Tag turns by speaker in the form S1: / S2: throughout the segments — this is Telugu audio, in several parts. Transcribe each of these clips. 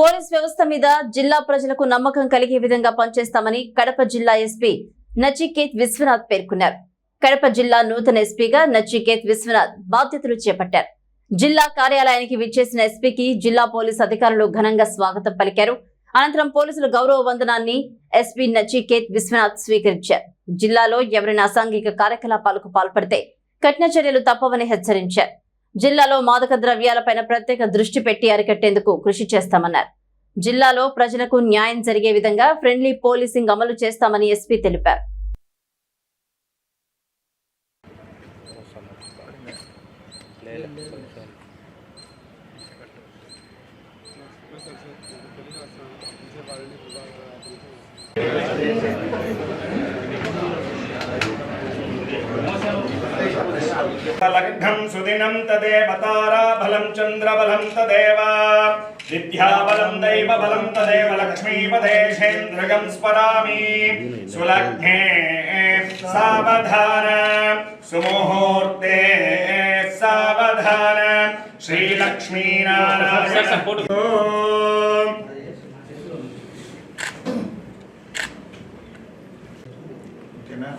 S1: పోలీస్ వ్యవస్థ మీద జిల్లా ప్రజలకు నమ్మకం కలిగే విధంగా పనిచేస్తామని కడప జిల్లా ఎస్పీ నచికేత్ విశ్వనాథ్ పేర్కొన్నారు. కడప జిల్లా నూతన ఎస్పీగా నచికేత్ విశ్వనాథ్ బాధ్యతలు చేపట్టారు. జిల్లా కార్యాలయానికి విచ్చేసిన ఎస్పీకి జిల్లా పోలీస్ అధికారులు ఘనంగా స్వాగతం పలికారు. అనంతరం పోలీసుల గౌరవ వందనాన్ని ఎస్పీ నచికేత్ విశ్వనాథ్ స్వీకరించారు. జిల్లాలో ఎవరైనా అసాంఘిక కార్యకలాపాలకు పాల్పడితే కఠిన చర్యలు తప్పవని హెచ్చరించారు. జిల్లాలో మాదక ద్రవ్యాలపైన ప్రత్యేక దృష్టి పెట్టి అరికట్టేందుకు కృషి చేస్తామన్నారు. జిల్లాలో ప్రజలకు న్యాయం జరిగే విధంగా ఫ్రెండ్లీ పోలీసింగ్ అమలు చేస్తామని ఎస్పీ తెలిపారు.
S2: लग्नं सुदिनं तदेव ताराबलं बलम तदेव। विद्याबलं दैवबलं तदेव लक्ष्मीपदेशेन्द्रगं स्मरामि। सुलग्ने सावधान, सुमुहूर्ते सावधान श्रीलक्ष्मीनारायण Amen.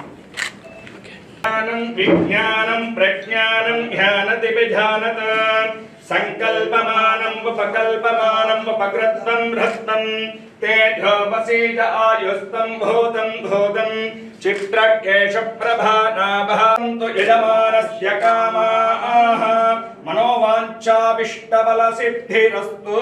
S2: జ్ఞానం విజ్ఞానం ప్రజ్ఞానం ధ్యానతి విజానత సంకల్పమానం ఉపకల్పమానం ఉపకృత్తం హృస్తం తేజోపసీజ ఆయుస్తం భూతం భూతం. చిత్రకేశ ప్రభానాభాంతు యజమానస్య కామాః మనోవాంఛాభిష్టబల సిద్ధిరస్తు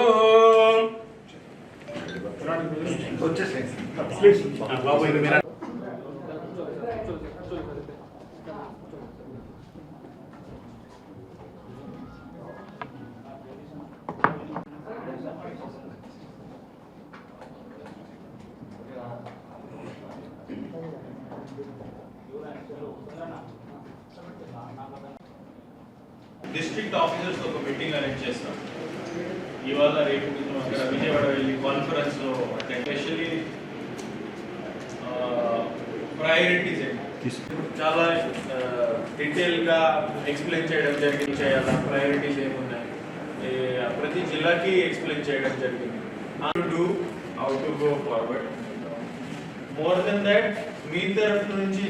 S3: డిస్ట్రిక్ట్ ఆఫీసర్స్ ఒక మీటింగ్ అరేంజ్ చేస్తాం. ఇవాళ రేపు అక్కడ విజయవాడ వెళ్ళి కాన్ఫరెన్స్లో ఎస్పెషల్లీ ప్రయారిటీస్ చాలా డీటెయిల్గా ఎక్స్ప్లెయిన్ చేయడం జరిగింది. చేయాలా ప్రయారిటీస్ ఏమున్నాయి? ప్రతి జిల్లాకి ఎక్స్ప్లెయిన్ చేయడం జరిగింది. Do how to go forward more than that మీ తరఫు నుంచి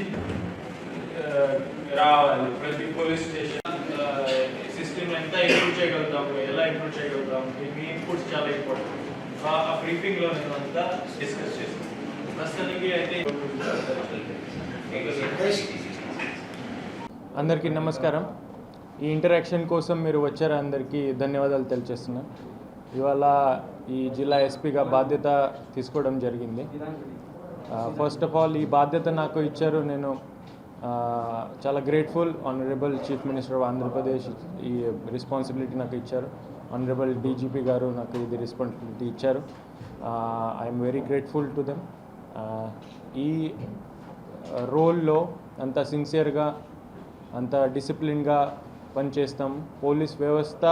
S3: రావాలి. ప్రతి పోలీస్ స్టేషన్ ఎలా ఇంప్రూవ్ చేయగలుగుతాము ఎలా ఇంప్రూవ్ చేయగలుగుతాము మీ ఇన్పుట్స్ చాలా ఇంపార్టెంట్ ఆ బ్రీఫింగ్లో నేను అంతా డిస్కస్ చేస్తాను. ప్రస్తుతానికి అయితే
S4: అందరికీ నమస్కారం. ఈ ఇంటరాక్షన్ కోసం మీరు వచ్చారు అందరికీ ధన్యవాదాలు తెలియజేస్తున్నాను. ఇవాళ ఈ జిల్లా ఎస్పీగా బాధ్యత తీసుకోవడం జరిగింది. ఫస్ట్ ఆఫ్ ఆల్ ఈ బాధ్యత నాకు ఇచ్చారు నేను చాలా grateful honourable chief minister of Andhra Pradesh ఈ రెస్పాన్సిబిలిటీ నాకు ఇచ్చారు. ఆనరబుల్ డీజీపీ గారు నాకు ఇది రెస్పాన్సిబిలిటీ ఇచ్చారు. I'm very grateful to them ఈ రోల్లో అంత సిన్సియర్గా అంత డిసిప్లిన్గా పనిచేస్తాం. పోలీస్ వ్యవస్థ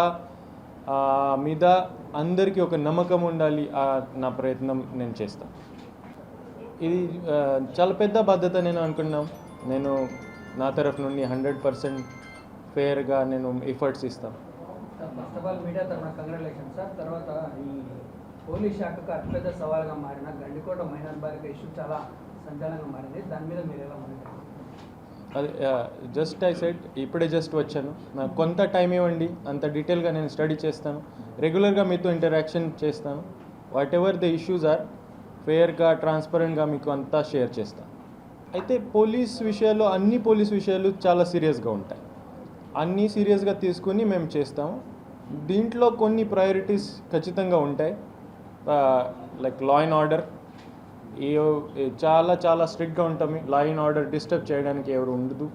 S4: మీద అందరికీ ఒక నమ్మకం ఉండాలి నా ప్రయత్నం నేను చేస్తాను ఇది చాలా పెద్ద బాధ్యత నేను అనుకున్నాం. నేను నా తరఫు నుండి హండ్రెడ్ పర్సెంట్ ఫేర్గా నేను ఎఫర్ట్స్ ఇస్తాను.
S5: ఫస్ట్ ఆఫ్ ఆల్ మీడియా తరఫున కంగ్రాచులేషన్ సార్ తర్వాత ఈ పోలీస్ శాఖకు అతిపెద్ద సవాల్గా మారిన గండికోట మైనార్ బాలిక ఇష్యూ చాలా సంచలనంగా మారింది. దాని మీద మీరు ఎలా
S4: అది జస్ట్ ఐ సెట్ ఇప్పుడే జస్ట్ వచ్చాను. నాకు కొంత టైం ఇవ్వండి అంత డీటెయిల్గా నేను స్టడీ చేస్తాను. రెగ్యులర్గా మీతో ఇంటరాక్షన్ చేస్తాను. Whatever the issues are ఫేర్గా ట్రాన్స్పరెంట్గా మీకు అంతా షేర్ చేస్తాను. అయితే పోలీస్ విషయాలు అన్ని పోలీస్ విషయాలు చాలా సీరియస్గా ఉంటాయి. అన్నీ సీరియస్గా తీసుకుని మేము చేస్తాము. దీంట్లో కొన్ని ప్రయారిటీస్ ఖచ్చితంగా ఉంటాయి. లైక్ లా అండ్ ఆర్డర్ ఈ చాలా చాలా స్ట్రిక్ట్గా ఉంటాము లా అండ్ ఆర్డర్ డిస్టర్బ్ చేయడానికి ఎవరు ఉండదు.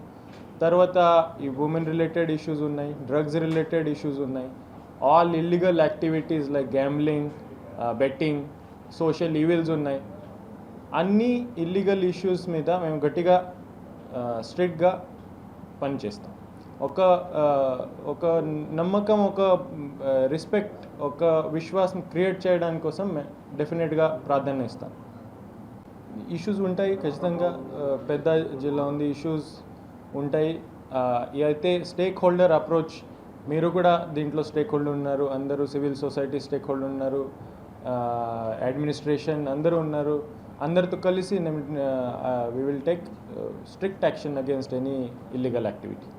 S4: తర్వాత ఈ ఉమెన్ రిలేటెడ్ ఇష్యూస్ ఉన్నాయి డ్రగ్స్ రిలేటెడ్ ఇష్యూస్ ఉన్నాయి. All illegal activities like gambling betting social evils ఉన్నాయి. అన్ని ఇల్లీగల్ ఇష్యూస్ మీద మేము గట్టిగా స్ట్రిక్ట్గా పనిచేస్తాం. ఒక ఒక నమ్మకం ఒక రెస్పెక్ట్ ఒక విశ్వాసం క్రియేట్ చేయడానికి కోసం డెఫినెట్గా ప్రాధాన్యత ఇస్తాం. ఇష్యూస్ ఉంటాయి ఖచ్చితంగా పెద్ద జిల్లా ఉంది ఇష్యూస్ ఉంటాయి. అయితే స్టేక్ హోల్డర్ అప్రోచ్ మీరు కూడా దీంట్లో స్టేక్ హోల్డర్ ఉన్నారు అందరూ సివిల్ సొసైటీ స్టేక్ హోల్డర్ ఉన్నారు అడ్మినిస్ట్రేషన్ అందరూ ఉన్నారు. అందరితో కలిసి we will take strict action against any illegal activity